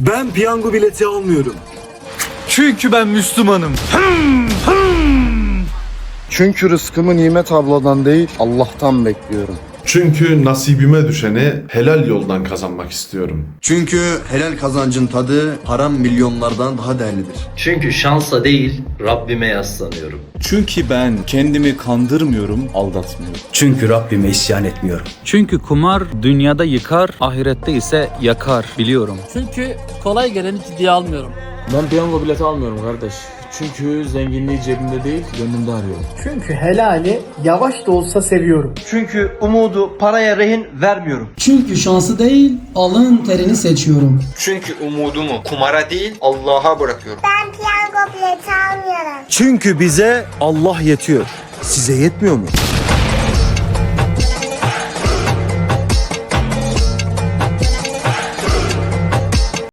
Ben piyango bileti almıyorum. Çünkü ben Müslümanım. Çünkü rızkımı Nimet abladan değil Allah'tan bekliyorum. Çünkü nasibime düşeni helal yoldan kazanmak istiyorum. Çünkü helal kazancın tadı haram milyonlardan daha değerlidir. Çünkü şansa değil Rabbime yaslanıyorum. Çünkü ben kendimi kandırmıyorum, aldatmıyorum. Çünkü Rabbime isyan etmiyorum. Çünkü kumar dünyada yıkar, ahirette ise yakar biliyorum. Çünkü kolay geleni ciddiye almıyorum. Ben piyango bileti almıyorum kardeş. Çünkü zenginliği cebimde değil, gönlümde arıyorum. Çünkü helali yavaş da olsa seviyorum. Çünkü umudu paraya rehin vermiyorum. Çünkü şansı değil, alın terini seçiyorum. Çünkü umudumu kumara değil Allah'a bırakıyorum. Ben piyango bileti almıyorum. Çünkü bize Allah yetiyor. Size yetmiyor mu?